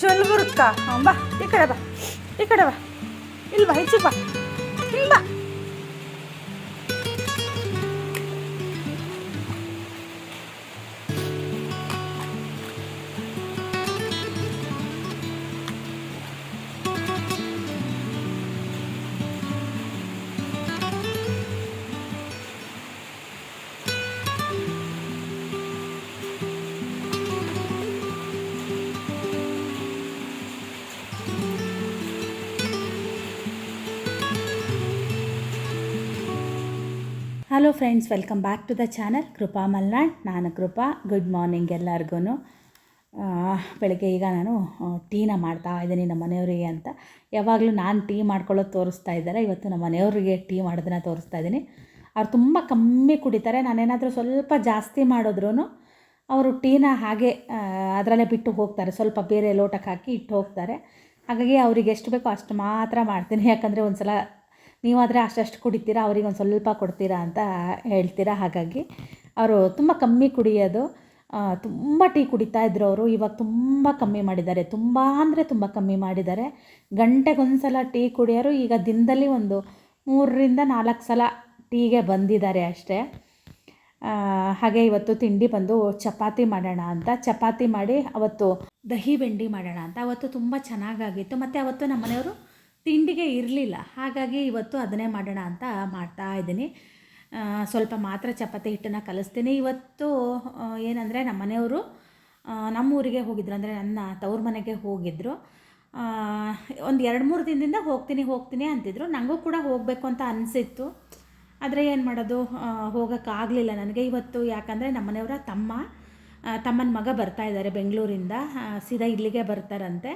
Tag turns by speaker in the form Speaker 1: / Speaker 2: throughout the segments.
Speaker 1: ಚೊಲ್ಬುರ್ಕ ಬಾ ಈ ಕಡೆ ಬಾ. ಈ ಕಡೆ ಬಾ. ಇಲ್ಲಿ ಬಾ. ಇಲ್ಲ ಬಾ. ಇಲ್ಲಿ
Speaker 2: hello friends welcome back to the channel Krupa Malnad ನಾನು ಕೃಪಾ ಗುಡ್ ಮಾರ್ನಿಂಗ್ ಎಲ್ಲರಿಗೂ ಬೆಳಗ್ಗೆ ಈಗ ನಾನು ಟೀನ ಮಾಡ್ತಾ ಇದ್ದೀನಿ ನಮ್ಮ ಮನೆಯವರಿಗೆ ಅಂತ. ಯಾವಾಗಲೂ ನಾನು ಟೀ ಮಾಡ್ಕೊಳ್ಳೋದು ತೋರಿಸ್ತಾ ಇದ್ದಾರೆ. ಇವತ್ತು ನಮ್ಮ ಮನೆಯವರಿಗೆ ಟೀ ಮಾಡೋದನ್ನ ತೋರಿಸ್ತಾ ಇದ್ದೀನಿ. ಅವ್ರು ತುಂಬ ಕಮ್ಮಿ ಕುಡಿತಾರೆ. ನಾನೇನಾದರೂ ಸ್ವಲ್ಪ ಜಾಸ್ತಿ ಮಾಡಿದ್ರೂ ಅವರು ಟೀನ ಹಾಗೆ ಅದರಲ್ಲೇ ಬಿಟ್ಟು ಹೋಗ್ತಾರೆ. ಸ್ವಲ್ಪ ಬೇರೆ ಲೋಟಕ್ಕೆ ಹಾಕಿ ಇಟ್ಟು ಹೋಗ್ತಾರೆ. ಹಾಗಾಗಿ ಅವ್ರಿಗೆ ಎಷ್ಟು ಬೇಕೋ ಅಷ್ಟು ಮಾತ್ರ ಮಾಡ್ತೀನಿ. ಯಾಕಂದರೆ ಒಂದು ಸಲ ನೀವಾದರೆ ಅಷ್ಟು ಕುಡಿತೀರಾ, ಅವ್ರಿಗೆ ಒಂದು ಸ್ವಲ್ಪ ಕೊಡ್ತೀರಾ ಅಂತ ಹೇಳ್ತೀರಾ. ಹಾಗಾಗಿ ಅವರು ತುಂಬ ಕಮ್ಮಿ ಕುಡಿಯೋದು ತುಂಬ ಟೀ ಕುಡಿತಾ ಇದ್ರು ಅವರು. ಇವಾಗ ತುಂಬ ಕಮ್ಮಿ ಮಾಡಿದ್ದಾರೆ. ತುಂಬ ಅಂದರೆ ತುಂಬ ಕಮ್ಮಿ ಮಾಡಿದ್ದಾರೆ. ಗಂಟೆಗೊಂದ್ಸಲ ಟೀ ಕುಡಿಯೋರು ಈಗ ದಿನದಲ್ಲಿ ಒಂದು ಮೂರರಿಂದ ನಾಲ್ಕು ಸಲ ಟೀಗೆ ಬಂದಿದ್ದಾರೆ ಅಷ್ಟೇ. ಹಾಗೆ ಇವತ್ತು ತಿಂಡಿ ಬಂದು ಚಪಾತಿ ಮಾಡೋಣ ಅಂತ. ಚಪಾತಿ ಮಾಡಿ ಅವತ್ತು ದಹಿ ಬೆಂಡಿ ಮಾಡೋಣ ಅಂತ. ಅವತ್ತು ತುಂಬ ಚೆನ್ನಾಗಾಗಿತ್ತು. ಮತ್ತು ಅವತ್ತು ನಮ್ಮ ಮನೆಯವರು ತಿಂಡಿಗೆ ಇರಲಿಲ್ಲ. ಹಾಗಾಗಿ ಇವತ್ತು ಅದನ್ನೇ ಮಾಡೋಣ ಅಂತ ಮಾಡ್ತಾ ಇದ್ದೀನಿ. ಸ್ವಲ್ಪ ಮಾತ್ರ ಚಪಾತಿ ಹಿಟ್ಟನ್ನು ಕಲಿಸ್ತೀನಿ. ಇವತ್ತು ಏನಂದರೆ ನಮ್ಮ ಮನೆಯವರು ನಮ್ಮೂರಿಗೆ ಹೋಗಿದ್ರು. ಅಂದರೆ ನನ್ನ ತವ್ರ ಮನೆಗೆ ಹೋಗಿದ್ದರು ಒಂದು ಎರಡು ಮೂರು ದಿನದಿಂದ ಹೋಗ್ತೀನಿ ಹೋಗ್ತೀನಿ ಅಂತಿದ್ರು. ನನಗೂ ಕೂಡ ಹೋಗಬೇಕು ಅಂತ ಅನಿಸಿತ್ತು. ಆದರೆ ಏನು ಮಾಡೋದು? ಹೋಗೋಕ್ಕಾಗಲಿಲ್ಲ ನನಗೆ. ಇವತ್ತು ಯಾಕಂದರೆ ನಮ್ಮ ಮನೆಯವರ ತಮ್ಮ ತಮ್ಮನ ಮಗ ಬರ್ತಾ ಇದ್ದಾರೆ ಬೆಂಗಳೂರಿಂದ. ಸೀದಾ ಇಲ್ಲಿಗೆ ಬರ್ತಾರಂತೆ.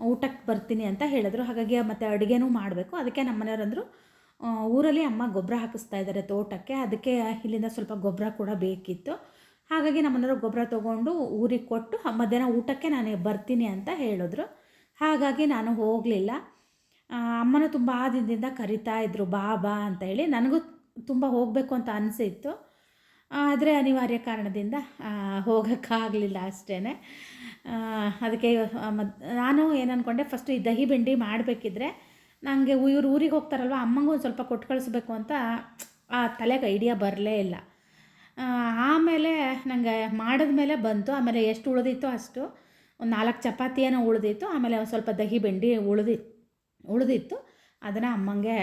Speaker 2: ಊಟಕ್ಕೆ ಬರ್ತೀನಿ ಅಂತ ಹೇಳಿದ್ರು. ಹಾಗಾಗಿ ಮತ್ತು ಅಡುಗೆನೂ ಮಾಡಬೇಕು. ಅದಕ್ಕೆ ನಮ್ಮ ಮನೆಯವರಂದರು ಆ, ಊರಲ್ಲಿ ಅಮ್ಮ ಗೊಬ್ಬರ ಹಾಕಿಸ್ತಾ ಇದ್ದಾರೆ ತೋಟಕ್ಕೆ. ಅದಕ್ಕೆ ಇಲ್ಲಿಂದ ಸ್ವಲ್ಪ ಗೊಬ್ಬರ ಕೂಡ ಬೇಕಿತ್ತು. ಹಾಗಾಗಿ ನಮ್ಮನೆಯವರು ಗೊಬ್ಬರ ತೊಗೊಂಡು ಊರಿಗೆ ಕೊಟ್ಟು ಮಧ್ಯಾಹ್ನ ಊಟಕ್ಕೆ ನಾನು ಬರ್ತೀನಿ ಅಂತ ಹೇಳಿದ್ರು. ಹಾಗಾಗಿ ನಾನು ಹೋಗಲಿಲ್ಲ. ಅಮ್ಮನೂ ತುಂಬ ದಿನದಿಂದ ಕರಿತಾ ಇದ್ದರು ಬಾ ಬಾ ಅಂತ ಹೇಳಿ. ನನಗೂ ತುಂಬ ಹೋಗಬೇಕು ಅಂತ ಅನಿಸಿತ್ತು. ಆದರೆ ಅನಿವಾರ್ಯ ಕಾರಣದಿಂದ ಹೋಗೋಕ್ಕಾಗಲಿಲ್ಲ ಅಷ್ಟೇ ಅದಕ್ಕೆ ಮದ್, ನಾನು ಏನು ಅಂದ್ಕೊಂಡೆ ಫಸ್ಟು ಈ ದಹಿ ಬೆಂಡಿ ಮಾಡಬೇಕಿದ್ರೆ ನನಗೆ ಇವ್ರು ಊರಿಗೆ ಹೋಗ್ತಾರಲ್ವ, ಅಮ್ಮಂಗೂ ಒಂದು ಸ್ವಲ್ಪ ಕೊಟ್ಟು ಕಳಿಸ್ಬೇಕು ಅಂತ ಆ ತಲೆಗೆ ಐಡಿಯಾ ಬರಲೇ ಇಲ್ಲ. ಆಮೇಲೆ ನನಗೆ ಮಾಡಿದ್ಮೇಲೆ ಬಂತು, ಆಮೇಲೆ ಎಷ್ಟು ಉಳಿದಿತ್ತೋ ಅಷ್ಟು, ಒಂದು ನಾಲ್ಕು ಚಪಾತಿ ಏನೋ ಉಳಿದಿತ್ತು, ಆಮೇಲೆ ಒಂದು ಸ್ವಲ್ಪ ದಹಿ ಬೆಂಡಿ ಉಳಿದಿ, ಉಳಿದಿತ್ತು. ಅದನ್ನು ಅಮ್ಮಂಗೆ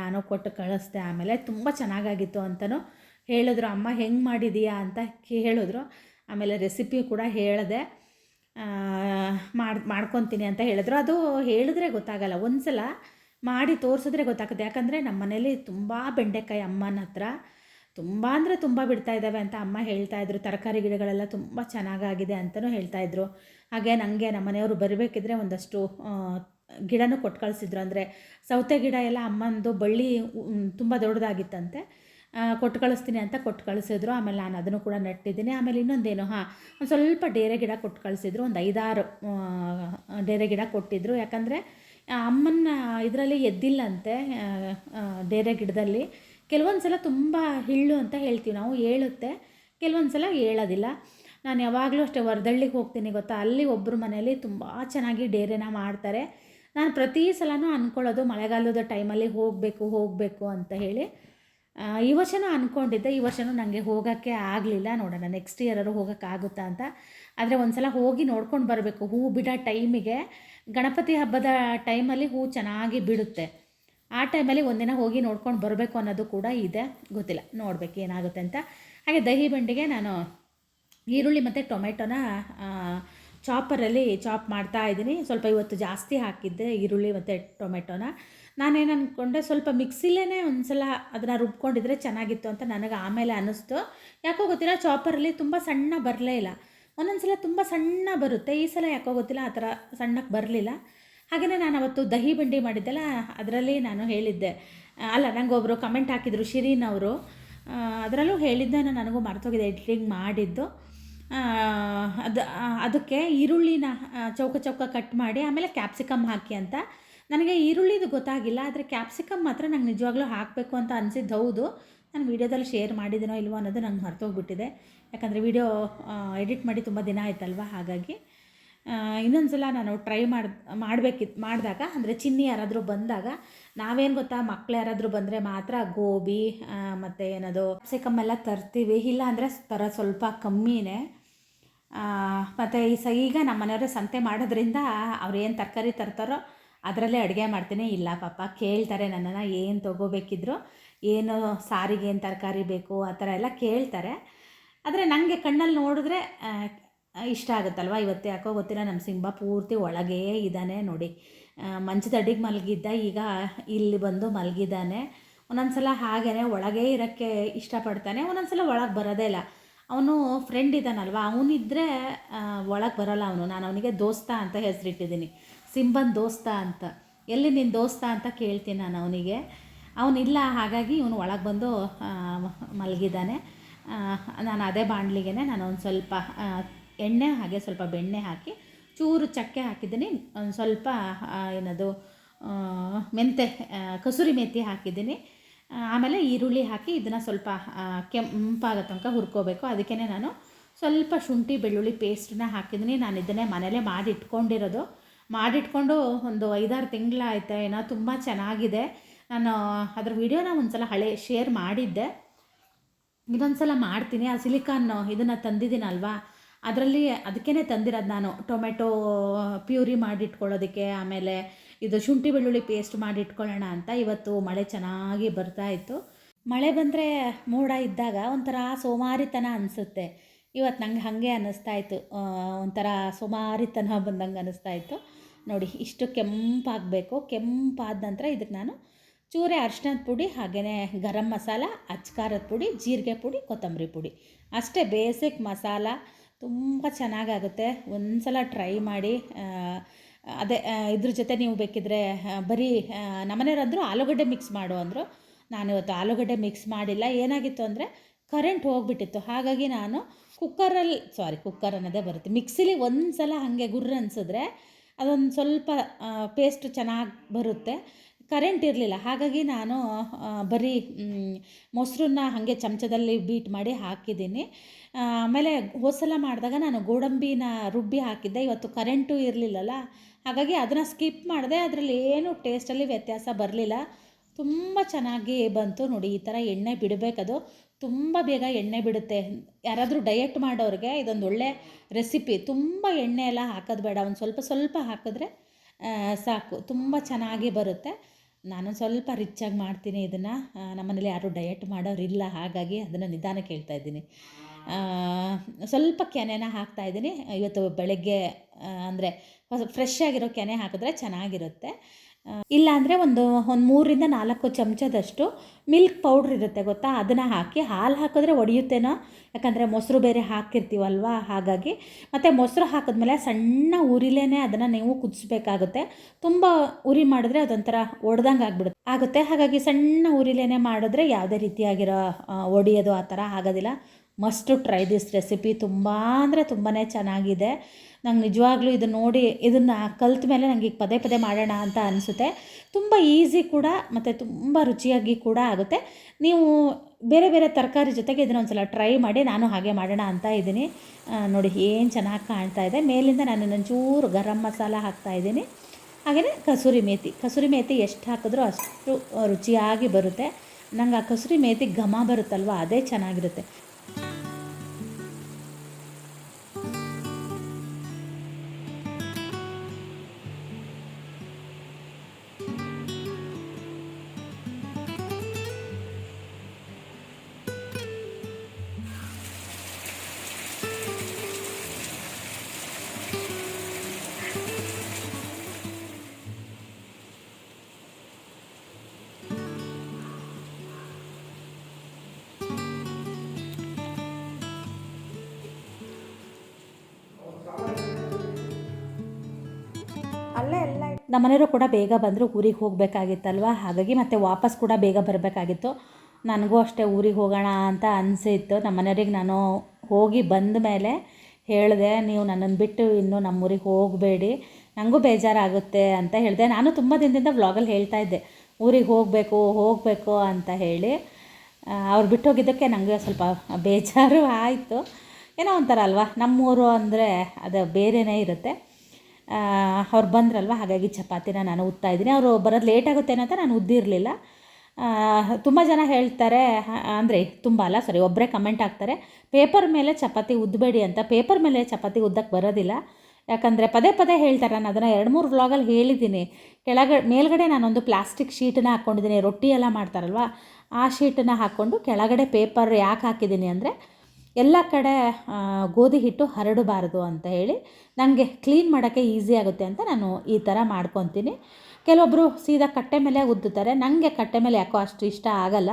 Speaker 2: ನಾನು ಕೊಟ್ಟು ಕಳಿಸ್ದೆ, ಆಮೇಲೆ ತುಂಬ ಚೆನ್ನಾಗಾಗಿತ್ತು ಅಂತಲೂ ಹೇಳಿದ್ರು, ಅಮ್ಮ, ಹೆಂಗೆ ಮಾಡಿದೀಯಾ? ಅಂತ ಕೇಳಿದ್ರು ಆಮೇಲೆ ರೆಸಿಪಿ ಕೂಡ ಹೇಳಿದೆ ಮಾಡಿ, ಮಾಡ್ಕೊತೀನಿ ಅಂತ ಹೇಳಿದ್ರು. ಅದು ಹೇಳಿದ್ರೆ ಗೊತ್ತಾಗಲ್ಲ. ಒಂದು ಸಲ ಮಾಡಿ ತೋರಿಸಿದ್ರೆ ಗೊತ್ತಾಗುತ್ತೆ. ಯಾಕಂದರೆ ನಮ್ಮ ಮನೇಲಿ ತುಂಬ ಬೆಂಡೆಕಾಯಿ ಅಮ್ಮನ ಹತ್ರ ತುಂಬ ಅಂದರೆ ತುಂಬ ಬಿಡ್ತಾ ಇದ್ದಾವೆ ಅಂತ ಅಮ್ಮ ಹೇಳ್ತಾ ಇದ್ರು. ತರಕಾರಿ ಗಿಡಗಳೆಲ್ಲ ತುಂಬ ಚೆನ್ನಾಗಾಗಿದೆ ಅಂತಲೂ ಹೇಳ್ತಾ ಇದ್ರು. ಹಾಗೆ ನನಗೆ ನಮ್ಮ ಮನೆಯವರು ಬರಬೇಕಿದ್ರೆ ಒಂದಷ್ಟು ಗಿಡನೂ ಕೊಟ್ಟು ಕಳಿಸಿದ್ರು ಅಂದರೆ ಸೌತೆ ಗಿಡ ಎಲ್ಲ ಅಮ್ಮಂದು ಬಳ್ಳಿ ತುಂಬ ದೊಡ್ಡದಾಗಿತ್ತಂತೆ. ಕೊಟ್ಟು ಕಳಿಸ್ತೀನಿ ಅಂತ ಕೊಟ್ಟು ಕಳಿಸಿದ್ರು. ಆಮೇಲೆ ನಾನು ಅದನ್ನು ಕೂಡ ನೆಟ್ಟಿದ್ದೀನಿ. ಆಮೇಲೆ ಇನ್ನೊಂದೇನು, ಹಾಂ, ಒಂದು ಸ್ವಲ್ಪ ಡೇರೆ ಗಿಡ ಕೊಟ್ಟು ಕಳಿಸಿದ್ರು. ಒಂದು ಐದಾರು ಡೇರೆ ಗಿಡ ಕೊಟ್ಟಿದ್ದರು ಯಾಕಂದರೆ ಅಮ್ಮನ ಇದರಲ್ಲಿ ಎದ್ದಿಲ್ಲಂತೆ ಡೇರೆ ಗಿಡದಲ್ಲಿ. ಕೆಲವೊಂದು ಸಲ ತುಂಬ ಹಿಳ್ಳು ಅಂತ ಹೇಳ್ತೀವಿ ನಾವು ಹೇಳುತ್ತೆ ಕೆಲವೊಂದು ಸಲ ಹೇಳೋದಿಲ್ಲ ನಾನು ಯಾವಾಗಲೂ ಅಷ್ಟೇ ವರದಳ್ಳಿಗೆ ಹೋಗ್ತೀನಿ ಗೊತ್ತಾ? ಅಲ್ಲಿ ಒಬ್ಬರು ಮನೆಯಲ್ಲಿ ತುಂಬ ಚೆನ್ನಾಗಿ ಡೇರೆನ ಮಾಡ್ತಾರೆ. ನಾನು ಪ್ರತಿ ಸಲನೂ ಅಂದ್ಕೊಳ್ಳೋದು ಮಳೆಗಾಲದ ಟೈಮಲ್ಲಿ ಹೋಗಬೇಕು ಹೋಗಬೇಕು ಅಂತ ಹೇಳಿ. ಈ ವರ್ಷನೂ ಅಂದ್ಕೊಂಡಿದ್ದೆ ಈ ವರ್ಷನೂ ನನಗೆ ಹೋಗೋಕ್ಕೆ ಆಗಲಿಲ್ಲ. ನೋಡೋಣ ನೆಕ್ಸ್ಟ್ ಇಯರಾರು ಹೋಗೋಕ್ಕಾಗುತ್ತಾ ಅಂತ. ಆದರೆ ಒಂದು ಸಲ ಹೋಗಿ ನೋಡ್ಕೊಂಡು ಬರಬೇಕು, ಹೂ ಬಿಡೋ ಟೈಮಿಗೆ. ಗಣಪತಿ ಹಬ್ಬದ ಟೈಮಲ್ಲಿ ಹೂ ಚೆನ್ನಾಗಿ ಬಿಡುತ್ತೆ. ಆ ಟೈಮಲ್ಲಿ ಒಂದಿನ ಹೋಗಿ ನೋಡ್ಕೊಂಡು ಬರಬೇಕು ಅನ್ನೋದು ಕೂಡ ಇದೆ. ಗೊತ್ತಿಲ್ಲ, ನೋಡ್ಬೇಕು ಏನಾಗುತ್ತೆ ಅಂತ. ಹಾಗೆ ದಹಿ ಬಂಡಿಗೆ ನಾನು ಈರುಳ್ಳಿ ಮತ್ತು ಟೊಮೆಟೊನ ಚಾಪರಲ್ಲಿ ಚಾಪ್ ಮಾಡ್ತಾ ಇದ್ದೀನಿ. ಸ್ವಲ್ಪ ಇವತ್ತು ಜಾಸ್ತಿ ಹಾಕಿದ್ದೆ ಈರುಳ್ಳಿ ಮತ್ತು ಟೊಮೆಟೊನ. ನಾನೇನು ಅಂದ್ಕೊಂಡೆ ಸ್ವಲ್ಪ ಮಿಕ್ಸಿಲೇ ಒಂದು ಸಲ ಅದನ್ನು ರುಬ್ಕೊಂಡಿದ್ರೆ ಚೆನ್ನಾಗಿತ್ತು ಅಂತ ನನಗೆ ಆಮೇಲೆ ಅನ್ನಿಸ್ತು ಯಾಕೋ ಗೊತ್ತಿಲ್ಲ, ಚಾಪರಲ್ಲಿ ತುಂಬ ಸಣ್ಣ ಬರಲೇ ಇಲ್ಲ. ಒಂದೊಂದು ಸಲ ತುಂಬ ಸಣ್ಣ ಬರುತ್ತೆ. ಈ ಸಲ ಯಾಕೋ ಗೊತ್ತಿಲ್ಲ ಆ ಥರ ಸಣ್ಣಕ್ಕೆ ಬರಲಿಲ್ಲ. ಹಾಗೆಯೇ ನಾನು ಅವತ್ತು ದಹಿ ಬಂಡಿ ಮಾಡಿದ್ದೆಲ್ಲ, ಅದರಲ್ಲಿ ನಾನು ಹೇಳಿದ್ದೆ. ಅಲ್ಲ ನನಗೆ ಒಬ್ಬರು ಕಮೆಂಟ್ ಹಾಕಿದರು, ಶಿರೀನ್ ಅವರು. ಅದರಲ್ಲೂ ಹೇಳಿದ್ದೆ ನಾನು ನನಗೂ ಮರ್ತೋಗಿದೆ ಎಡಿಟಿಂಗ್ ಮಾಡಿದ್ದು. ಅದು ಅದಕ್ಕೆ ಈರುಳ್ಳಿನ ಚೌಕ ಚೌಕ ಕಟ್ ಮಾಡಿ, ಆಮೇಲೆ ಕ್ಯಾಪ್ಸಿಕಮ್ ಹಾಕಿ ಅಂತ. ನನಗೆ ಈರುಳ್ಳಿದು ಗೊತ್ತಾಗಿಲ್ಲ, ಆದರೆ ಕ್ಯಾಪ್ಸಿಕಮ್ ಮಾತ್ರ ನಂಗೆ ನಿಜವಾಗ್ಲೂ ಹಾಕಬೇಕು ಅಂತ ಅನಿಸಿದ್ದು ಹೌದು. ನಾನು ವೀಡಿಯೋದಲ್ಲಿ ಶೇರ್ ಮಾಡಿದ್ದೀನೋ ಇಲ್ವೋ ಅನ್ನೋದು ನಂಗೆ ಮರ್ತೋಗ್ಬಿಟ್ಟಿದೆ. ಯಾಕಂದರೆ ವೀಡಿಯೋ ಎಡಿಟ್ ಮಾಡಿ ತುಂಬ ದಿನ ಆಯ್ತಲ್ವ, ಹಾಗಾಗಿ. ಇನ್ನೊಂದು ಸಲ ನಾನು ಟ್ರೈ ಮಾಡಿ ಮಾಡಬೇಕಿತ್ತು ಮಾಡಿದಾಗ, ಅಂದರೆ ಚಿನ್ನಿ ಯಾರಾದರೂ ಬಂದಾಗ, ನಾವೇನು ಗೊತ್ತಾ, ಮಕ್ಳು ಯಾರಾದರೂ ಬಂದರೆ ಮಾತ್ರ ಗೋಬಿ ಮತ್ತು ಏನದು ಕ್ಯಾಪ್ಸಿಕಮ್ ಎಲ್ಲ ತರ್ತೀವಿ. ಇಲ್ಲ ಅಂದರೆ ಥರ ಸ್ವಲ್ಪ ಕಮ್ಮಿನೇ. ಮತ್ತು ಈ ಸ, ಈಗ ನಮ್ಮ ಮನೆಯವರು ಸಂತೆ ಮಾಡೋದ್ರಿಂದ ಅವ್ರು ಏನು ತರಕಾರಿ ತರ್ತಾರೋ ಅದರಲ್ಲೇ ಅಡುಗೆ ಮಾಡ್ತೀನಿ. ಇಲ್ಲ ಪಾಪ ಕೇಳ್ತಾರೆ ನನ್ನನ್ನು ಏನು ತೊಗೋಬೇಕಿದ್ರು ಏನು ಸಾರಿಗೆ ಏನು ತರಕಾರಿ ಬೇಕು ಆ ಥರ ಎಲ್ಲ ಕೇಳ್ತಾರೆ. ಆದರೆ ನನಗೆ ಕಣ್ಣಲ್ಲಿ ನೋಡಿದ್ರೆ ಇಷ್ಟ ಆಗುತ್ತಲ್ವ? ಇವತ್ತು ಯಾಕೋ ಗೊತ್ತಿಲ್ಲ ನಮ್ಮ ಸಿಂಬ ಪೂರ್ತಿ ಒಳಗೇ ಇದ್ದಾನೆ ನೋಡಿ. ಆ, ಮಂಚದ ಅಡಿಗೆ ಮಲಗಿದ್ದ ಈಗ ಇಲ್ಲಿ ಬಂದು ಮಲಗಿದ್ದಾನೆ. ಒಂದೊಂದು ಸಲ ಹಾಗೇ ಒಳಗೇ ಇರೋಕ್ಕೆ ಇಷ್ಟಪಡ್ತಾನೆ ಒಂದೊಂದು ಸಲ ಒಳಗೆ ಬರೋದೇ ಇಲ್ಲ. ಅವನು ಫ್ರೆಂಡ್ ಇದ್ದಾನಲ್ವ? ಅವನಿದ್ದರೆ ಒಳಗೆ ಬರೋಲ್ಲ ಅವನು. ನಾನು ಅವನಿಗೆ ದೋಸ್ತ ಅಂತ ಹೆಸರಿಟ್ಟಿದ್ದೀನಿ. ಸಿಂಬನ್ ದೋಸ್ತ ಅಂತ. ಎಲ್ಲಿ ನಿನ್ನ ದೋಸ್ತ ಅಂತ ಕೇಳ್ತೀನಿ ನಾನು ಅವನಿಗೆ. ಅವನಿಲ್ಲ ಹಾಗಾಗಿ ಇವನು ಒಳಗೆ ಬಂದು ಮಲಗಿದ್ದಾನೆ ನಾನು ಅದೇ ಬಾಣಲಿಗೆ ನಾನು ಒಂದು ಸ್ವಲ್ಪ ಎಣ್ಣೆ ಹಾಗೆ ಸ್ವಲ್ಪ ಬೆಣ್ಣೆ ಹಾಕಿ, ಚೂರು ಚಕ್ಕೆ ಹಾಕಿದ್ದೀನಿ. ಒಂದು ಸ್ವಲ್ಪ ಏನದು ಮೆಂತೆ ಕಸೂರಿ ಮೇಥಿ ಹಾಕಿದ್ದೀನಿ. ಆಮೇಲೆ ಈರುಳ್ಳಿ ಹಾಕಿ ಇದನ್ನು ಸ್ವಲ್ಪ ಕೆಂಪಾಗೋ ತನಕ ಹುರ್ಕೋಬೇಕು. ಅದಕ್ಕೇ ನಾನು ಸ್ವಲ್ಪ ಶುಂಠಿ, ಬೆಳ್ಳುಳ್ಳಿ ಪೇಸ್ಟನ್ನ ಹಾಕಿದ್ದೀನಿ. ನಾನು ಇದನ್ನೇ ಮನೇಲೇ ಮಾಡಿ ಇಟ್ಕೊಂಡಿರೋದು. ಮಾಡಿಟ್ಕೊಂಡು ಒಂದು ಐದಾರು ತಿಂಗಳಾಯ್ತು ಏನೋ ತುಂಬ ಚೆನ್ನಾಗಿದೆ. ನಾನು ಅದ್ರ ವೀಡಿಯೋನ ಒಂದು ಸಲ ಹಳೆ ಶೇರ್ ಮಾಡಿದ್ದೆ. ಇದೊಂದು ಸಲ ಮಾಡ್ತೀನಿ. ಆ ಸಿಲಿಕಾನ್ ಇದನ್ನು ತಂದಿದ್ದೀನಲ್ವಾ? ಅದರಲ್ಲಿ ಅದಕ್ಕೇ ತಂದಿರೋದು ನಾನು. ಟೊಮೆಟೊ ಪ್ಯೂರಿ ಮಾಡಿಟ್ಕೊಳ್ಳೋದಕ್ಕೆ, ಆಮೇಲೆ ಇದು ಶುಂಠಿ ಬೆಳ್ಳುಳ್ಳಿ ಪೇಸ್ಟ್ ಮಾಡಿಟ್ಕೊಳ್ಳೋಣ ಅಂತ ಇವತ್ತು ಮಳೆ ಚೆನ್ನಾಗಿ ಬರ್ತಾ ಇತ್ತು. ಮಳೆ ಬಂದರೆ ಮೋಡ ಇದ್ದಾಗ ಒಂಥರ ಸೋಮಾರಿತನ ಅನಿಸುತ್ತೆ. ಇವತ್ತು ನಂಗೆ ಹಾಗೆ ಅನ್ನಿಸ್ತಾ ಇತ್ತು. ಒಂಥರ ಸೋಮಾರಿತನ ಬಂದಂಗೆ ಅನ್ನಿಸ್ತಾ ಇತ್ತು. ನೋಡಿ, ಇಷ್ಟು ಕೆಂಪಾಗಬೇಕು. ಕೆಂಪಾದ ನಂತರ ಇದಕ್ಕೆ ನಾನು ಚೂರೆ ಅರ್ಶಿನದ ಪುಡಿ ಹಾಗೆಯೇ ಗರಂ ಮಸಾಲ, ಅಚ್ಕಾರದ ಪುಡಿ, ಜೀರಿಗೆ ಪುಡಿ, ಕೊತ್ತಂಬರಿ ಪುಡಿ. ಅಷ್ಟೇ ಬೇಸಿಕ್ ಮಸಾಲ ತುಂಬ ಚೆನ್ನಾಗಾಗುತ್ತೆ. ಒಂದು ಸಲ ಟ್ರೈ ಮಾಡಿ. ಅದೇ ಇದ್ರ ಜೊತೆ ನೀವು ಬೇಕಿದ್ರೆ ಬರೀ ನಮ್ಮನೆಯವ್ರಂದ್ರು ಆಲೂಗಡ್ಡೆ ಮಿಕ್ಸ್ ಮಾಡು ಅಂದರು. ನಾನು ಇವತ್ತು ಆಲೂಗಡ್ಡೆ ಮಿಕ್ಸ್ ಮಾಡಿಲ್ಲ. ಏನಾಗಿತ್ತು ಅಂದರೆ ಕರೆಂಟ್ ಹೋಗ್ಬಿಟ್ಟಿತ್ತು. ಹಾಗಾಗಿ ನಾನು ಕುಕ್ಕರಲ್ಲಿ ಸಾರಿ ಕುಕ್ಕರ್ ಅನ್ನೋದೇ ಬರುತ್ತೆ. ಮಿಕ್ಸಿಲಿ ಒಂದು ಸಲ ಹಾಗೆ ಗುರ್ರ ಅನಿಸಿದ್ರೆ ಅದೊಂದು ಸ್ವಲ್ಪ ಪೇಸ್ಟ್ ಚೆನ್ನಾಗಿ ಬರುತ್ತೆ. ಕರೆಂಟ್ ಇರಲಿಲ್ಲ. ಹಾಗಾಗಿ ನಾನು ಬರೀ ಮೊಸರನ್ನ ಹಾಗೆ ಚಮಚದಲ್ಲಿ ಬೀಟ್ ಮಾಡಿ ಹಾಕಿದ್ದೀನಿ. ಆಮೇಲೆ ಹೋಸಲ ಮಾಡಿದಾಗ ನಾನು ಗೋಡಂಬಿನ ರುಬ್ಬಿ ಹಾಕಿದ್ದೆ. ಇವತ್ತು ಕರೆಂಟು ಇರಲಿಲ್ಲಲ್ಲ. ಹಾಗಾಗಿ ಅದನ್ನು ಸ್ಕಿಪ್ ಮಾಡಿದೆ. ಅದರಲ್ಲಿ ಏನು ಟೇಸ್ಟಲ್ಲಿ ವ್ಯತ್ಯಾಸ ಬರಲಿಲ್ಲ. ತುಂಬ ಚೆನ್ನಾಗಿ ಬಂತು ನೋಡಿ. ಈ ಥರ ಎಣ್ಣೆ ಬಿಡಬೇಕದು. ತುಂಬ ಬೇಗ ಎಣ್ಣೆ ಬಿಡುತ್ತೆ. ಯಾರಾದರೂ ಡಯಟ್ ಮಾಡೋರಿಗೆ ಇದೊಂದು ಒಳ್ಳೆ ರೆಸಿಪಿ ತುಂಬ ಎಣ್ಣೆ ಎಲ್ಲ ಹಾಕೋದು ಬೇಡ. ಒಂದು ಸ್ವಲ್ಪ ಸ್ವಲ್ಪ ಹಾಕಿದ್ರೆ ಸಾಕು. ತುಂಬ ಚೆನ್ನಾಗಿ ಬರುತ್ತೆ. ನಾನು ಸ್ವಲ್ಪ ರಿಚ್ಚಾಗಿ ಮಾಡ್ತೀನಿ ಇದನ್ನು. ನಮ್ಮನೇಲಿ ಯಾರೂ ಡಯಟ್ ಮಾಡೋರಿಲ್ಲ. ಹಾಗಾಗಿ ಅದನ್ನು ನಿಧಾನಕ್ಕೆ ಹೇಳ್ತಾ ಇದ್ದೀನಿ. ಸ್ವಲ್ಪ ಕೆನೆನ ಹಾಕ್ತಾ ಇದ್ದೀನಿ. ಇವತ್ತು ಬೆಳಗ್ಗೆ ಅಂದರೆ ಫ್ರೆಶ್ ಆಗಿರೋ ಕೆನೆ ಹಾಕಿದ್ರೆ ಚೆನ್ನಾಗಿರುತ್ತೆ. ಆ, ಇಲ್ಲ ಅಂದರೆ ಒಂದು ಒಂದು ಮೂರರಿಂದ ನಾಲ್ಕು ಚಮಚದಷ್ಟು ಮಿಲ್ಕ್ ಪೌಡ್ರ್ ಇರುತ್ತೆ ಗೊತ್ತಾ? ಅದನ್ನು ಹಾಕಿ ಹಾಲು ಹಾಕಿದ್ರೆ ಒಡೆಯುತ್ತೇನೋ? ಯಾಕಂದರೆ ಮೊಸರು ಬೇರೆ ಹಾಕಿರ್ತೀವಲ್ವ? ಹಾಗಾಗಿ. ಮತ್ತು ಮೊಸರು ಹಾಕಿದ್ಮೇಲೆ ಸಣ್ಣ ಉರಿಲೇ ಅದನ್ನು ನೀವು ಕುದಿಸ್ಬೇಕಾಗುತ್ತೆ. ತುಂಬ ಉರಿ ಮಾಡಿದ್ರೆ ಅದೊಂಥರ ಒಡ್ದಂಗೆ ಆಗ್ಬಿಡುತ್ತೆ. ಆಗುತ್ತೆ. ಹಾಗಾಗಿ ಸಣ್ಣ ಉರಿಲೇ ಮಾಡಿದ್ರೆ ಯಾವುದೇ ರೀತಿಯಾಗಿರೋ ಒಡೆಯೋದು ಆ ಥರ ಆಗೋದಿಲ್ಲ. ಮಸ್ಟು ಟ್ರೈ ದಿಸ್ ರೆಸಿಪಿ ತುಂಬ ಅಂದರೆ ತುಂಬಾ ಚೆನ್ನಾಗಿದೆ. ನಂಗೆ ನಿಜವಾಗ್ಲೂ ಇದು ನೋಡಿ, ಇದನ್ನು ಕಲ್ತ ಮೇಲೆ ನನಗೆ ಈಗ ಪದೇ ಪದೇ ಮಾಡೋಣ ಅಂತ ಅನಿಸುತ್ತೆ. ತುಂಬ ಈಸಿ ಕೂಡ ಮತ್ತು ತುಂಬ ರುಚಿಯಾಗಿ ಕೂಡ ಆಗುತ್ತೆ. ನೀವು ಬೇರೆ ಬೇರೆ ತರಕಾರಿ ಜೊತೆಗೆ ಇದನ್ನ ಒಂದ್ಸಲ ಟ್ರೈ ಮಾಡಿ ನಾನು ಹಾಗೆ ಮಾಡೋಣ ಅಂತ ಇದ್ದೀನಿ. ನೋಡಿ ಏನು ಚೆನ್ನಾಗಿ ಕಾಣ್ತಾ ಇದೆ. ಮೇಲಿಂದ ನಾನು ಒಂಚೂರು ಗರಂ ಮಸಾಲ ಹಾಕ್ತಾ ಇದ್ದೀನಿ. ಹಾಗೆಯೇ ಕಸೂರಿ ಮೇಥಿ ಕಸೂರಿ ಮೇಥಿ ಎಷ್ಟು ಹಾಕಿದ್ರೂ ಅಷ್ಟು ರುಚಿಯಾಗಿ ಬರುತ್ತೆ. ನಂಗೆ ಆ ಕಸೂರಿ ಮೇಥಿ ಘಮ ಬರುತ್ತಲ್ವ, ಅದೇ ಚೆನ್ನಾಗಿರುತ್ತೆ. ನಮ್ಮನೆಯವರು ಕೂಡ ಬೇಗ ಬಂದರು, ಊರಿಗೆ ಹೋಗಬೇಕಾಗಿತ್ತಲ್ವ? ಹಾಗಾಗಿ ಮತ್ತೆ ವಾಪಸ್ ಕೂಡ ಬೇಗ ಬರಬೇಕಾಗಿತ್ತು. ನನಗೂ ಅಷ್ಟೇ ಊರಿಗೆ ಹೋಗೋಣ ಅಂತ ಅನಿಸಿತ್ತು ನಮ್ಮ ಮನೆಯವ್ರಿಗೆ ನಾನು ಹೋಗಿ ಬಂದ ಮೇಲೆ ಹೇಳಿದೆ, ನೀವು ನನ್ನನ್ನು ಬಿಟ್ಟು ಇನ್ನೂ ನಮ್ಮೂರಿಗೆ ಹೋಗಬೇಡಿ. ನನಗೂ ಬೇಜಾರಾಗುತ್ತೆ ಅಂತ ಹೇಳಿದೆ. ನಾನು ತುಂಬ ದಿನದಿಂದ ವ್ಲಾಗಲ್ಲಿ ಹೇಳ್ತಾ ಇದ್ದೆ. ಊರಿಗೆ ಹೋಗಬೇಕು ಹೋಗಬೇಕು ಅಂತ ಹೇಳಿ. ಅವ್ರು ಬಿಟ್ಟು ಹೋಗಿದ್ದಕ್ಕೆ ನನಗೆ ಸ್ವಲ್ಪ ಬೇಜಾರು ಆಯಿತು. ಏನೋ ಒಂಥರ ಅಲ್ವಾ? ನಮ್ಮೂರು ಅಂದರೆ ಅದು ಬೇರೆಯೇ ಇರುತ್ತೆ. ಅವ್ರು ಬಂದ್ರಲ್ವ? ಹಾಗಾಗಿ ಚಪಾತಿನ ನಾನು ಉತ್ತಾ ಇದ್ದೀನಿ. ಅವರು ಬರೋದು ಲೇಟ್ ಆಗುತ್ತೆ ಅಂತ ನಾನು ಉದ್ದಿರಲಿಲ್ಲ. ತುಂಬ ಜನ ಹೇಳ್ತಾರೆ ಅಂದರೆ ತುಂಬ ಅಲ್ಲ ಸಾರಿ ಒಬ್ಬರೇ ಕಮೆಂಟ್ ಹಾಕ್ತಾರೆ ಪೇಪರ್ ಮೇಲೆ ಚಪಾತಿ ಉದ್ದಬೇಡಿ ಅಂತ. ಪೇಪರ್ ಮೇಲೆ ಚಪಾತಿ ಉದ್ದಕ್ಕೆ ಬರೋದಿಲ್ಲ. ಯಾಕಂದರೆ ಪದೇ ಪದೇ ಹೇಳ್ತಾರೆ, ನಾನು ಅದನ್ನು ಎರಡು ಮೂರು ವ್ಲಾಗಲ್ಲಿ ಹೇಳಿದ್ದೀನಿ. ಕೆಳಗಡೆ ಮೇಲ್ಗಡೆ ನಾನೊಂದು ಪ್ಲಾಸ್ಟಿಕ್ ಶೀಟನ್ನ ಹಾಕ್ಕೊಂಡಿದ್ದೀನಿ ರೊಟ್ಟಿ ಎಲ್ಲ ಮಾಡ್ತಾರಲ್ವ? ಆ ಶೀಟನ್ನು ಹಾಕ್ಕೊಂಡು ಕೆಳಗಡೆ ಪೇಪರ್ ಯಾಕೆ ಹಾಕಿದ್ದೀನಿ ಅಂದರೆ ಎಲ್ಲ ಕಡೆ ಗೋಧಿ ಹಿಟ್ಟು ಹರಡಬಾರ್ದು ಅಂತ ಹೇಳಿ ನನಗೆ ಕ್ಲೀನ್ ಮಾಡೋಕ್ಕೆ ಈಸಿ ಆಗುತ್ತೆ ಅಂತ ನಾನು ಈ ಥರ ಮಾಡ್ಕೊತೀನಿ. ಕೆಲವೊಬ್ಬರು ಸೀದಾ ಕಟ್ಟೆ ಮೇಲೆ ಉದ್ದುತ್ತಾರೆ. ನನಗೆ ಕಟ್ಟೆ ಮೇಲೆ ಯಾಕೋ ಅಷ್ಟು ಇಷ್ಟ ಆಗಲ್ಲ.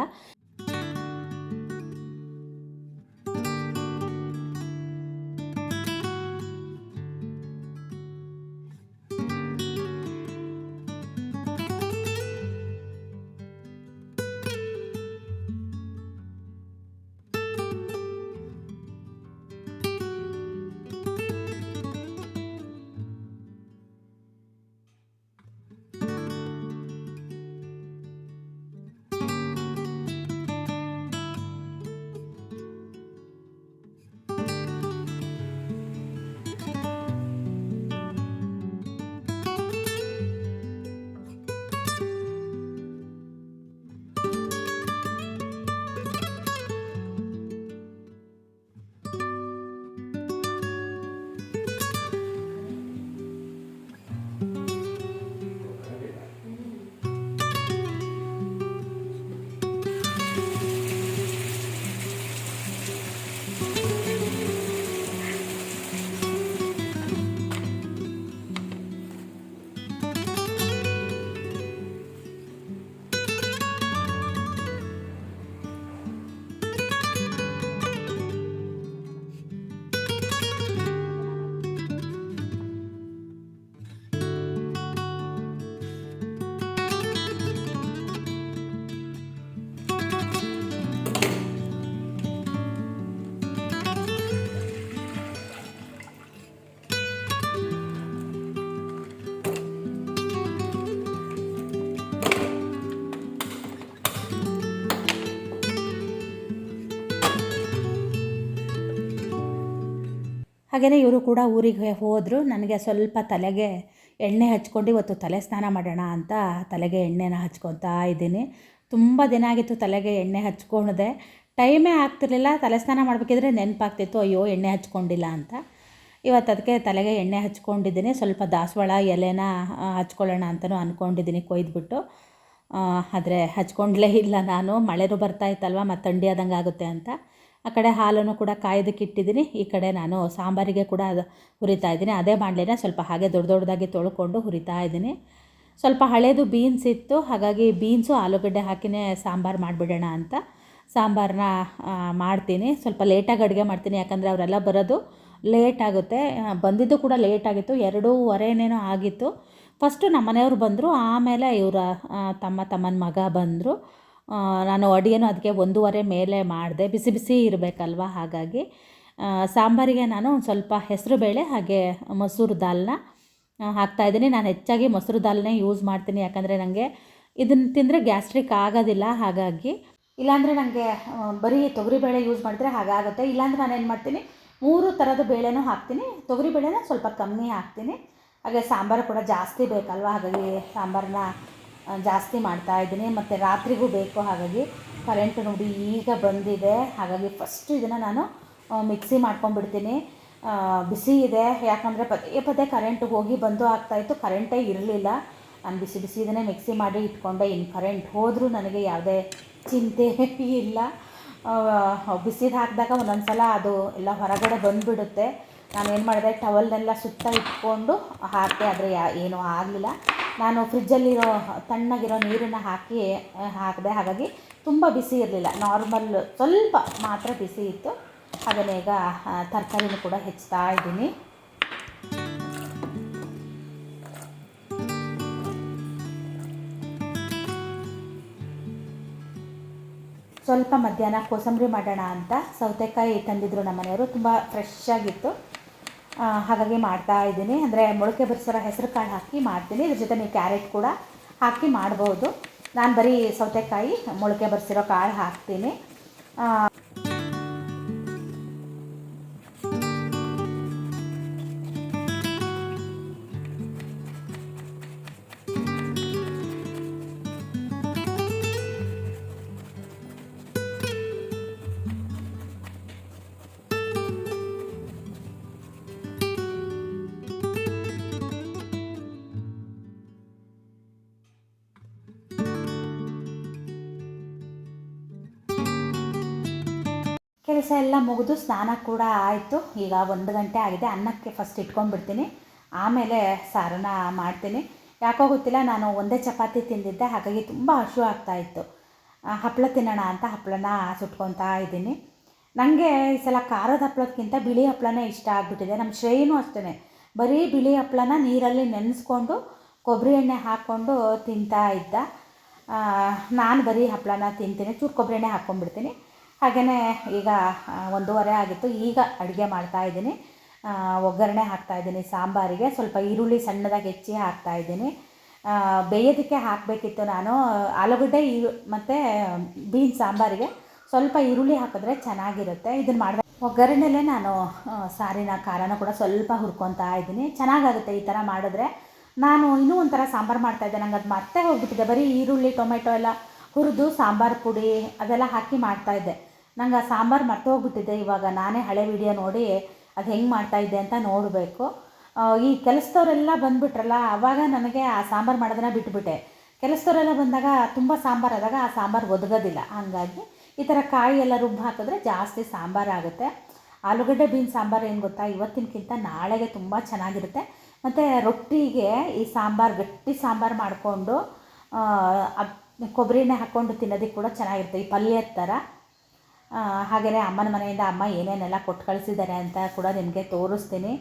Speaker 2: ಹಾಗೆಯೇ ಇವರು ಕೂಡ ಊರಿಗೆ ಹೋದರು. ನನಗೆ ಸ್ವಲ್ಪ ತಲೆಗೆ ಎಣ್ಣೆ ಹಚ್ಕೊಂಡು ಇವತ್ತು ತಲೆ ಸ್ನಾನ ಮಾಡೋಣ ಅಂತ ತಲೆಗೆ ಎಣ್ಣೆನ ಹಚ್ಕೊತಾ ಇದ್ದೀನಿ. ತುಂಬ ದಿನ ಆಗಿತ್ತು ತಲೆಗೆ ಎಣ್ಣೆ ಹಚ್ಕೊಳ್ದೆ ಟೈಮೇ ಆಗ್ತಿರ್ಲಿಲ್ಲ. ತಲೆ ಸ್ನಾನ ಮಾಡಬೇಕಿದ್ರೆ ನೆನಪಾಗ್ತಿತ್ತು, ಅಯ್ಯೋ, ಎಣ್ಣೆ ಹಚ್ಕೊಂಡಿಲ್ಲ ಅಂತ. ಇವತ್ತು ಅದಕ್ಕೆ ತಲೆಗೆ ಎಣ್ಣೆ ಹಚ್ಕೊಂಡಿದ್ದೀನಿ. ಸ್ವಲ್ಪ ದಾಸವಾಳ ಎಲೆನ ಹಚ್ಕೊಳ್ಳೋಣ ಅಂತಲೂ ಅಂದ್ಕೊಂಡಿದ್ದೀನಿ ಕೊಯ್ದುಬಿಟ್ಟು. ಆದರೆ ಹಚ್ಕೊಂಡ್ಲೇ ಇಲ್ಲ ನಾನು. ಮಳೆನೂ ಬರ್ತಾ ಇತ್ತಲ್ವ? ಮತ್ತು ಥಂಡಿ ಆದಂಗೆ ಆಗುತ್ತೆ ಅಂತ. ಆ ಕಡೆ ಹಾಲನ್ನು ಕೂಡ ಕಾಯೋದಕ್ಕೆ ಇಟ್ಟಿದ್ದೀನಿ. ಈ ಕಡೆ ನಾನು ಸಾಂಬಾರಿಗೆ ಕೂಡ ಹುರಿತಾ ಇದ್ದೀನಿ. ಅದೇ ಬಾಣಲೆನ ಸ್ವಲ್ಪ ಹಾಗೆ ದೊಡ್ಡ ದೊಡ್ಡದಾಗಿ ತೊಳ್ಕೊಂಡು ಹುರಿತಾ ಇದ್ದೀನಿ. ಸ್ವಲ್ಪ ಹಳೇದು ಬೀನ್ಸ್ ಇತ್ತು. ಹಾಗಾಗಿ ಬೀನ್ಸು ಆಲೂಗಡ್ಡೆ ಹಾಕಿನೇ ಸಾಂಬಾರು ಮಾಡಿಬಿಡೋಣ ಅಂತ ಸಾಂಬಾರನ್ನ ಮಾಡ್ತೀನಿ. ಸ್ವಲ್ಪ ಲೇಟಾಗಿ ಅಡುಗೆ ಮಾಡ್ತೀನಿ. ಯಾಕಂದರೆ ಅವರೆಲ್ಲ ಬರೋದು ಲೇಟ್ ಆಗುತ್ತೆ. ಬಂದಿದ್ದು ಕೂಡ ಲೇಟ್ ಆಗಿತ್ತು. ಎರಡೂವರೆನೇನೋ ಆಗಿತ್ತು. ಫಸ್ಟು ನಮ್ಮ ಮನೆಯವ್ರು ಬಂದರು. ಆಮೇಲೆ ಇವರ ತಮ್ಮ ತಮ್ಮನ ಮಗ ಬಂದರು. ನಾನು ಅಡುಗೆನೂ ಅದಕ್ಕೆ ಒಂದೂವರೆ ಮೇಲೆ ಮಾಡಿದೆ. ಬಿಸಿ ಬಿಸಿ ಇರಬೇಕಲ್ವ? ಹಾಗಾಗಿ ಸಾಂಬಾರಿಗೆ ನಾನು ಒಂದು ಸ್ವಲ್ಪ ಹೆಸರುಬೇಳೆ ಹಾಗೆ ಮೊಸರು ದಾಲ್ನ ಹಾಕ್ತಾಯಿದ್ದೀನಿ ನಾನು ಹೆಚ್ಚಾಗಿ ಮೊಸರು ದಾಲ್ನೇ ಯೂಸ್ ಮಾಡ್ತೀನಿ. ಯಾಕಂದರೆ ನನಗೆ ಇದನ್ನು ತಿಂದರೆ ಗ್ಯಾಸ್ಟ್ರಿಕ್ ಆಗೋದಿಲ್ಲ. ಹಾಗಾಗಿ, ಇಲ್ಲಾಂದರೆ ನನಗೆ ಬರೀ ತೊಗರಿಬೇಳೆ ಯೂಸ್ ಮಾಡಿದ್ರೆ ಹಾಗಾಗುತ್ತೆ. ಇಲ್ಲಾಂದರೆ ನಾನು ಏನು ಮಾಡ್ತೀನಿ, ಮೂರು ಥರದ ಬೇಳೆನೂ ಹಾಕ್ತೀನಿ. ತೊಗರಿಬೇಳೆನ ಸ್ವಲ್ಪ ಕಮ್ಮಿ ಹಾಕ್ತೀನಿ. ಹಾಗೆ ಸಾಂಬಾರು ಕೂಡ ಜಾಸ್ತಿ ಬೇಕಲ್ವ? ಹಾಗಾಗಿ ಸಾಂಬಾರನ್ನ ಜಾಸ್ತಿ ಮಾಡ್ತಾ ಇದ್ದೀನಿ. ಮತ್ತು ರಾತ್ರಿಗೂ ಬೇಕು. ಹಾಗಾಗಿ ಕರೆಂಟ್ ನೋಡಿ ಈಗ ಬಂದಿದೆ. ಹಾಗಾಗಿ ಫಸ್ಟ್ ಇದನ್ನು ನಾನು ಮಿಕ್ಸಿ ಮಾಡ್ಕೊಂಡ್ಬಿಡ್ತೀನಿ. ಬಿಸಿ ಇದೆ. ಯಾಕಂದರೆ ಪದೇ ಪದೇ ಕರೆಂಟ್ ಹೋಗಿ ಬಂದು ಆಗ್ತಾಯಿತ್ತು ಕರೆಂಟೇ ಇರಲಿಲ್ಲ. ನಾನು ಬಿಸಿ ಬಿಸಿ ಇದನ್ನೇ ಮಿಕ್ಸಿ ಮಾಡಿ ಇಟ್ಕೊಂಡೆ. ಇನ್ನು ಕರೆಂಟ್ ಹೋದರೂ ನನಗೆ ಯಾವುದೇ ಚಿಂತೆ ಇಲ್ಲ. ಬಿಸಿದು ಹಾಕಿದಾಗ ಒಂದೊಂದು ಸಲ ಅದು ಎಲ್ಲ ಹೊರಗಡೆ ಬಂದುಬಿಡುತ್ತೆ. ನಾನು ಏನು ಮಾಡಿದೆ ಟವಲ್ನೆಲ್ಲ ಸುತ್ತ ಇಟ್ಕೊಂಡು ಹಾಕಿದೆ, ಆದರೆ ಯಾ, ಏನೂ ಆಗಲಿಲ್ಲ. ನಾನು ಫ್ರಿಜ್ಜಲ್ಲಿರೋ ತಣ್ಣಗಿರೋ ನೀರನ್ನು ಹಾಕಿ ಹಾಕಿದೆ. ಹಾಗಾಗಿ ತುಂಬ ಬಿಸಿ ಇರಲಿಲ್ಲ. ನಾರ್ಮಲ್ ಸ್ವಲ್ಪ ಮಾತ್ರ ಬಿಸಿ ಇತ್ತು. ಹಾಗೆಯೇ ಈಗ ತರಕಾರಿನೂ ಕೂಡ ಹೆಚ್ಚುತ್ತಾ ಇದ್ದೀನಿ. ಸ್ವಲ್ಪ ಮಧ್ಯಾಹ್ನ ಕೋಸಂಬರಿ ಮಾಡೋಣ ಅಂತ ಸೌತೆಕಾಯಿ ತಂದಿದ್ರು ನಮ್ಮ ಮನೆಯವರು. ತುಂಬ ಫ್ರೆಶ್ ಆಗಿತ್ತು. ಹಾಗಾಗಿ ಮಾಡ್ತಾ ಇದ್ದೀನಿ. ಅಂದರೆ ಮೊಳಕೆ ಬರಿಸಿರೋ ಹೆಸರು ಕಾಳು ಹಾಕಿ ಮಾಡ್ತೀನಿ. ಇದ್ರ ಜೊತೆ ನೀವು ಕ್ಯಾರೆಟ್ ಕೂಡ ಹಾಕಿ ಮಾಡ್ಬೋದು. ನಾನು ಬರೀ ಸೌತೆಕಾಯಿ ಮೊಳಕೆ ಬರಿಸಿರೋ ಕಾಳು ಹಾಕ್ತೀನಿ. ಎಲ್ಲ ಮುಗಿದು ಸ್ನಾನ ಕೂಡ ಆಯಿತು. ಈಗ ಒಂದು ಗಂಟೆ ಆಗಿದೆ. ಅನ್ನಕ್ಕೆ ಫಸ್ಟ್ ಇಟ್ಕೊಂಡ್ಬಿಡ್ತೀನಿ. ಆಮೇಲೆ ಸಾರನ್ನ ಮಾಡ್ತೀನಿ. ಯಾಕೋ ಗೊತ್ತಿಲ್ಲ, ನಾನು ಒಂದೇ ಚಪಾತಿ ತಿಂದಿದ್ದೆ. ಹಾಗಾಗಿ ತುಂಬ ಹಶು ಆಗ್ತಾಯಿತ್ತು ಹಪ್ಪಳ ತಿನ್ನೋಣ ಅಂತ ಹಪ್ಪಳನ ಸುಟ್ಕೊತಾ ಇದ್ದೀನಿ. ನನಗೆ ಈ ಸಲ ಖಾರದ ಹಪ್ಪಳಕ್ಕಿಂತ ಬಿಳಿ ಹಪ್ಪಳನೇ ಇಷ್ಟ ಆಗಿಬಿಟ್ಟಿದೆ. ನಮ್ಮ ಶ್ರೇಯನೂ ಅಷ್ಟೇ ಬರೀ ಬಿಳಿ ಹಪ್ಪಳನ ನೀರಲ್ಲಿ ನೆನೆಸ್ಕೊಂಡು ಕೊಬ್ಬರಿ ಎಣ್ಣೆ ಹಾಕ್ಕೊಂಡು ತಿಂತಾ ಇದ್ದ. ನಾನು ಬರೀ ಹಪ್ಪಳನ ತಿಂತೀನಿ. ಚೂರು ಕೊಬ್ಬರಿ ಎಣ್ಣೆ ಹಾಕ್ಕೊಂಡ್ಬಿಡ್ತೀನಿ. ಹಾಗೆಯೇ ಈಗ ಒಂದೂವರೆ ಆಗಿತ್ತು. ಈಗ ಅಡುಗೆ ಮಾಡ್ತಾ ಇದ್ದೀನಿ. ಒಗ್ಗರಣೆ ಹಾಕ್ತಾ ಇದ್ದೀನಿ ಸಾಂಬಾರಿಗೆ. ಸ್ವಲ್ಪ ಈರುಳ್ಳಿ ಸಣ್ಣದಾಗಿ ಹೆಚ್ಚಿ ಹಾಕ್ತಾ ಆ, ಬೇಯೋದಕ್ಕೆ ಹಾಕಬೇಕಿತ್ತು ನಾನು. ಆಲೂಗಡ್ಡೆ ಈರು ಮತ್ತು ಬೀನ್ ಸಾಂಬಾರಿಗೆ ಸ್ವಲ್ಪ ಈರುಳ್ಳಿ ಹಾಕಿದ್ರೆ ಚೆನ್ನಾಗಿರುತ್ತೆ. ಇದನ್ನು ಮಾಡಿದೆ ಒಗ್ಗರಣೆಲೇ ನಾನು ಸಾರಿನ ಖಾರನ ಕೂಡ ಸ್ವಲ್ಪ ಹುರ್ಕೊತಾ ಇದ್ದೀನಿ. ಚೆನ್ನಾಗಾಗುತ್ತೆ ಈ ಥರ ಮಾಡಿದ್ರೆ. ನಾನು ಇನ್ನೂ ಒಂಥರ ಸಾಂಬಾರು ಮಾಡ್ತಾಯಿದ್ದೆ ನಂಗೆ ಅದು ಮತ್ತೆ ಹೋಗ್ಬಿಟ್ಟಿದೆ. ಬರೀ ಈರುಳ್ಳಿ ಟೊಮೆಟೊ ಎಲ್ಲ ಹುರಿದು ಸಾಂಬಾರು ಪುಡಿ ಅದೆಲ್ಲ ಹಾಕಿ ಮಾಡ್ತಾಯಿದ್ದೆ ನಂಗೆ ಆ ಸಾಂಬಾರು ಮರ್ತೋಗ್ಬಿಟ್ಟಿದ್ದೆ ಇವಾಗ ನಾನೇ ಹಳೆ ವಿಡಿಯೋ ನೋಡಿ ಅದು ಹೆಂಗೆ ಮಾಡ್ತಾಯಿದ್ದೆ ಅಂತ ನೋಡಬೇಕು. ಈ ಕೆಲಸದವರೆಲ್ಲ ಬಂದುಬಿಟ್ರಲ್ಲ ಆವಾಗ ನನಗೆ ಆ ಸಾಂಬಾರು ಮಾಡೋದನ್ನ ಬಿಟ್ಬಿಟ್ಟೆ. ಕೆಲಸದವರೆಲ್ಲ ಬಂದಾಗ ತುಂಬ ಸಾಂಬಾರು ಆದಾಗ ಆ ಸಾಂಬಾರು ಒದಗೋದಿಲ್ಲ. ಹಾಗಾಗಿ ಈ ಥರ ಕಾಯಿ ಎಲ್ಲ ರುಬ್ಬಿ ಹಾಕಿದ್ರೆ ಜಾಸ್ತಿ ಸಾಂಬಾರು ಆಗುತ್ತೆ. ಆಲೂಗಡ್ಡೆ ಬೀನ್ ಸಾಂಬಾರು ಏನು ಗೊತ್ತಾ? ಇವತ್ತಿನಕ್ಕಿಂತ ನಾಳೆಗೆ ತುಂಬ ಚೆನ್ನಾಗಿರುತ್ತೆ. ಮತ್ತು ರೊಟ್ಟಿಗೆ ಈ ಸಾಂಬಾರು ಗಟ್ಟಿ ಸಾಂಬಾರು ಮಾಡಿಕೊಂಡು ಕೊಬ್ಬರಿನೇ ಹಾಕ್ಕೊಂಡು ತಿನ್ನೋದಕ್ಕೆ ಕೂಡ ಚೆನ್ನಾಗಿರುತ್ತೆ. ಈ ಪಲ್ಯದ ಥರ ಹಾಗೆಯೇ ಅಮ್ಮನ ಮನೆಯಿಂದ ಅಮ್ಮ ಏನೇನೆಲ್ಲ ಕೊಟ್ಟು ಕಳಿಸಿದ್ದಾರೆ ಅಂತ ಕೂಡ ನಿಮಗೆ ತೋರಿಸ್ತೀನಿ.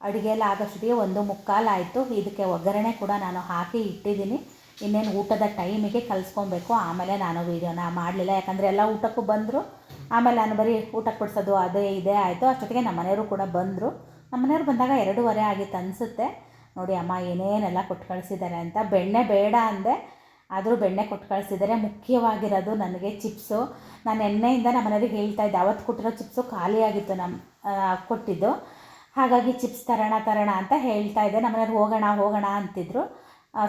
Speaker 2: ಅಡುಗೆ ಎಲ್ಲ ಆಗೋಷ್ಟೊತ್ತಿಗೆ ಒಂದು ಮುಕ್ಕಾಲು ಆಯಿತು. ಇದಕ್ಕೆ ಒಗ್ಗರಣೆ ಕೂಡ ನಾನು ಹಾಕಿ ಇಟ್ಟಿದ್ದೀನಿ. ಇನ್ನೇನು ಊಟದ ಟೈಮಿಗೆ ಕಲಿಸ್ಕೊಬೇಕು. ಆಮೇಲೆ ನಾನು ವೀಡಿಯೋನ ಮಾಡಲಿಲ್ಲ. ಯಾಕಂದರೆ ಎಲ್ಲ ಊಟಕ್ಕೂ ಬಂದರು. ಆಮೇಲೆ ನಾನು ಬರೀ ಊಟಕ್ಕೆ ಕೊಡಿಸೋದು ಅದೇ ಇದೇ ಆಯಿತು. ಅಷ್ಟೊತ್ತಿಗೆ ನಮ್ಮ ಮನೆಯವರು ಕೂಡ ಬಂದರು. ನಮ್ಮ ಮನೆಯವ್ರು ಬಂದಾಗ ಎರಡೂವರೆ ಆಗಿತ್ತು ಅನಿಸುತ್ತೆ. ನೋಡಿ ಅಮ್ಮ ಏನೇನೆಲ್ಲ ಕೊಟ್ಟು ಕಳಿಸಿದ್ದಾರೆ ಅಂತ. ಬೆಣ್ಣೆ ಬೇಡ ಅಂದೆ. ಆದರೂ ಬೆಣ್ಣೆ ಕೊಟ್ಟು ಕಳಿಸಿದ್ದಾರೆ ಮುಖ್ಯವಾಗಿರೋದು ನನಗೆ ಚಿಪ್ಸು. ನಾನು ಎಣ್ಣೆಯಿಂದ ನಮ್ಮ ಮನೆಯವ್ರಿಗೆ ಹೇಳ್ತಾ ಇದ್ದೆ, ಅವತ್ತು ಕೊಟ್ಟಿರೋ ಚಿಪ್ಸು ಖಾಲಿಯಾಗಿತ್ತು ನಮ್ಮ ಕೊಟ್ಟಿದ್ದು. ಹಾಗಾಗಿ ಚಿಪ್ಸ್ ತರೋಣ ತರೋಣ ಅಂತ ಹೇಳ್ತಾ ಇದ್ದೆ. ನಮ್ಮ ಮನೆಯವ್ರು ಹೋಗೋಣ ಹೋಗೋಣ ಅಂತಿದ್ರು.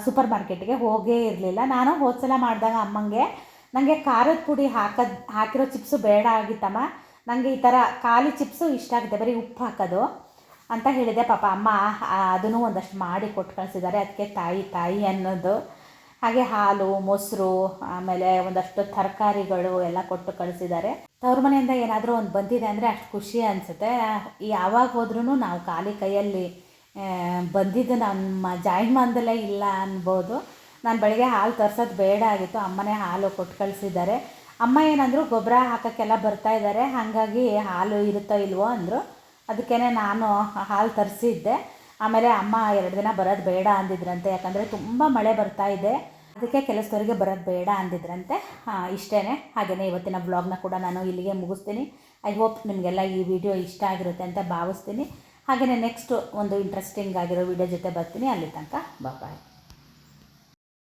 Speaker 2: ಸೂಪರ್ ಮಾರ್ಕೆಟ್ಗೆ ಹೋಗೇ ಇರಲಿಲ್ಲ. ನಾನು ಹೋದ ಸಲ ಮಾಡಿದಾಗ ಅಮ್ಮಂಗೆ ನನಗೆ ಖಾರದ ಪುಡಿ ಹಾಕೋದು, ಹಾಕಿರೋ ಚಿಪ್ಸು ಬೇಡ ಆಗಿತ್ತಮ್ಮ. ನನಗೆ ಈ ಥರ ಖಾಲಿ ಚಿಪ್ಸು ಇಷ್ಟ ಆಗುತ್ತೆ, ಬರೀ ಉಪ್ಪು ಹಾಕೋದು. ಅಂತ ಹೇಳಿದೆ. ಪಾಪ ಅಮ್ಮ ಅದನ್ನು ಒಂದಷ್ಟು ಮಾಡಿ ಕೊಟ್ಟು ಕಳಿಸಿದ್ದಾರೆ. ಅದಕ್ಕೆ ತಾಯಿ ತಾಯಿ ಅನ್ನೋದು ಹಾಗೆ ಹಾಲು, ಮೊಸರು, ಆಮೇಲೆ ಒಂದಷ್ಟು ತರಕಾರಿಗಳು ಎಲ್ಲ ಕೊಟ್ಟು ಕಳಿಸಿದ್ದಾರೆ. ತವ್ರ ಮನೆಯಿಂದ ಏನಾದರೂ ಒಂದು ಬಂದಿದೆ ಅಂದರೆ ಅಷ್ಟು ಖುಷಿ ಅನಿಸುತ್ತೆ. ಯಾವಾಗ ಹೋದ್ರೂ ನಾವು ಖಾಲಿ ಕೈಯಲ್ಲಿ ಬಂದಿದ್ದು ನಮ್ಮ ಜಾಯಮಾನದಲ್ಲೇ ಇಲ್ಲ ಅನ್ಬೋದು. ನಾನು ಬೆಳಗ್ಗೆ ಹಾಲು ತರ್ಸೋದು ಬೇಡ ಆಗಿತ್ತು. ಅಮ್ಮನೇ ಹಾಲು ಕೊಟ್ಟು ಕಳಿಸಿದ್ದಾರೆ. ಅಮ್ಮ ಏನಂದರು, ಗೊಬ್ಬರ ಹಾಕೋಕ್ಕೆಲ್ಲ ಬರ್ತಾ ಇದ್ದಾರೆ ಹಾಗಾಗಿ ಹಾಲು ಇರುತ್ತೋ ಇಲ್ವೋ? ಅಂದರು. ಅದಕ್ಕೇ ನಾನು ಹಾಲು ತರಿಸಿದ್ದೆ. ಆಮೇಲೆ ಅಮ್ಮ ಎರಡು ದಿನ ಬರೋದು ಬೇಡ ಅಂದಿದ್ರಂತೆ. ಯಾಕಂದರೆ ತುಂಬ ಮಳೆ ಬರ್ತಾ ಇದೆ. ಅದಕ್ಕೆ ಕೆಲಸದವರಿಗೆ ಬರೋದು ಬೇಡ ಅಂದಿದ್ರಂತೆ. ಇಷ್ಟೇ ಹಾಗೆಯೇ ಇವತ್ತಿನ ಬ್ಲಾಗ್ನ ಕೂಡ ನಾನು ಇಲ್ಲಿಗೆ ಮುಗಿಸ್ತೀನಿ. ಐ ಹೋಪ್ ನಿಮಗೆಲ್ಲ ಈ ವಿಡಿಯೋ ಇಷ್ಟ ಆಗಿರುತ್ತೆ ಅಂತ ಭಾವಿಸ್ತೀನಿ. ಹಾಗೆಯೇ ನೆಕ್ಸ್ಟ್ ಒಂದು ಇಂಟ್ರೆಸ್ಟಿಂಗ್ ಆಗಿರೋ ವಿಡಿಯೋ ಜೊತೆ ಬರ್ತೀನಿ. ಅಲ್ಲಿ ತನಕ ಬಾಯ್